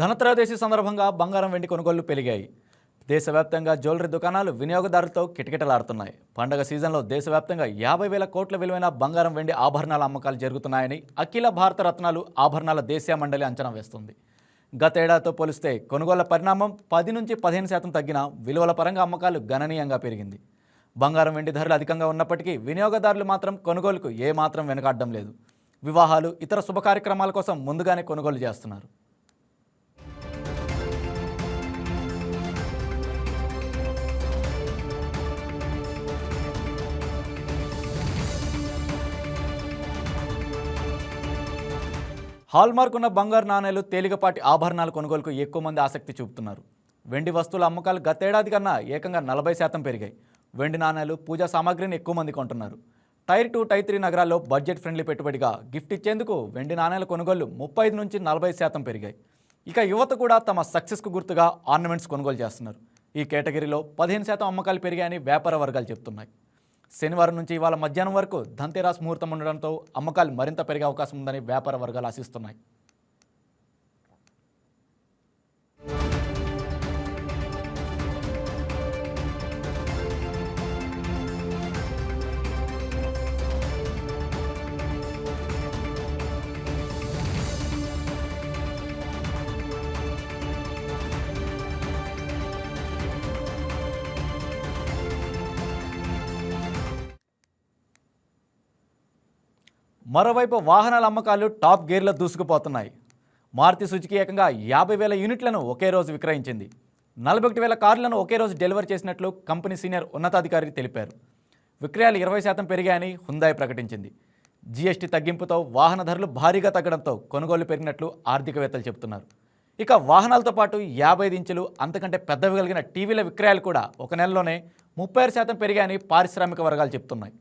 ధనత్రయోదశి సందర్భంగా బంగారం వెండి కొనుగోళ్ళు పెరిగాయి. దేశవ్యాప్తంగా జ్యువెలరీ దుకాణాలు వినియోగదారులతో కిటకిటలాడుతున్నాయి. పండగ సీజన్లో దేశవ్యాప్తంగా యాభై వేల కోట్ల విలువైన బంగారం వెండి ఆభరణాల అమ్మకాలు జరుగుతున్నాయని అఖిల భారత రత్నాలు ఆభరణాల దేశీయ మండలి అంచనా వేస్తుంది. గతేడాదితో పోలిస్తే కొనుగోళ్ళ పరిణామం పది నుంచి పదిహేను శాతం తగ్గిన విలువల పరంగా అమ్మకాలు గణనీయంగా పెరిగింది. బంగారం వెండి ధరలు అధికంగా ఉన్నప్పటికీ వినియోగదారులు మాత్రం కొనుగోలుకు ఏమాత్రం వెనుకాడడం లేదు. వివాహాలు ఇతర శుభ కార్యక్రమాల కోసం ముందుగానే కొనుగోలు చేస్తున్నారు. హాల్మార్క్ ఉన్న బంగారు నాణేలు తేలికపాటి ఆభరణాల కొనుగోలుకు ఎక్కువ మంది ఆసక్తి చూపుతున్నారు. వెండి వస్తువుల అమ్మకాలు గతేడాది కన్నా ఏకంగా నలభై శాతం పెరిగాయి. వెండి నాణేలు పూజా సామాగ్రిని ఎక్కువ మంది కొంటున్నారు. టైర్ టూ టైర్ త్రీ నగరాల్లో బడ్జెట్ ఫ్రెండ్లీ పెట్టుబడిగా గిఫ్ట్ ఇచ్చేందుకు వెండి నాణేల కొనుగోలు ముప్పై ఐదు నుంచి నలభై శాతం పెరిగాయి. ఇక యువత కూడా తమ సక్సెస్కు గుర్తుగా ఆర్నమెంట్స్ కొనుగోలు చేస్తున్నారు. ఈ కేటగిరీలో పదిహేను శాతం అమ్మకాలు పెరిగాయని వ్యాపార వర్గాలు చెప్తున్నాయి. శనివారం నుంచి ఇవాళ మధ్యాహ్నం వరకు ధంతేరాస్ ముహూర్తం ఉండడంతో అమ్మకాలు మరింత పెరిగే అవకాశం ఉందని వ్యాపార వర్గాలు ఆశిస్తున్నాయి. మరోవైపు వాహనాల అమ్మకాలు టాప్ గేర్లో దూసుకుపోతున్నాయి. మారుతి సుజుకి ఏకంగా యాభై వేల యూనిట్లను ఒకే రోజు విక్రయించింది. నలభై ఒకటి వేల కార్లను ఒకే రోజు డెలివరీ చేసినట్లు కంపెనీ సీనియర్ ఉన్నతాధికారి తెలిపారు. విక్రయాలు ఇరవై శాతం పెరిగాయని హుందాయ్ ప్రకటించింది. జీఎస్టీ తగ్గింపుతో వాహన ధరలు భారీగా తగ్గడంతో కొనుగోలు పెరిగినట్లు ఆర్థికవేత్తలు చెబుతున్నారు. ఇక వాహనాలతో పాటు యాభై ఐదు ఇంచులు అంతకంటే పెద్దవి కలిగిన టీవీల విక్రయాలు కూడా ఒక నెలలోనే ముప్పై ఆరు శాతం పెరిగాయని పారిశ్రామిక వర్గాలు చెబుతున్నాయి.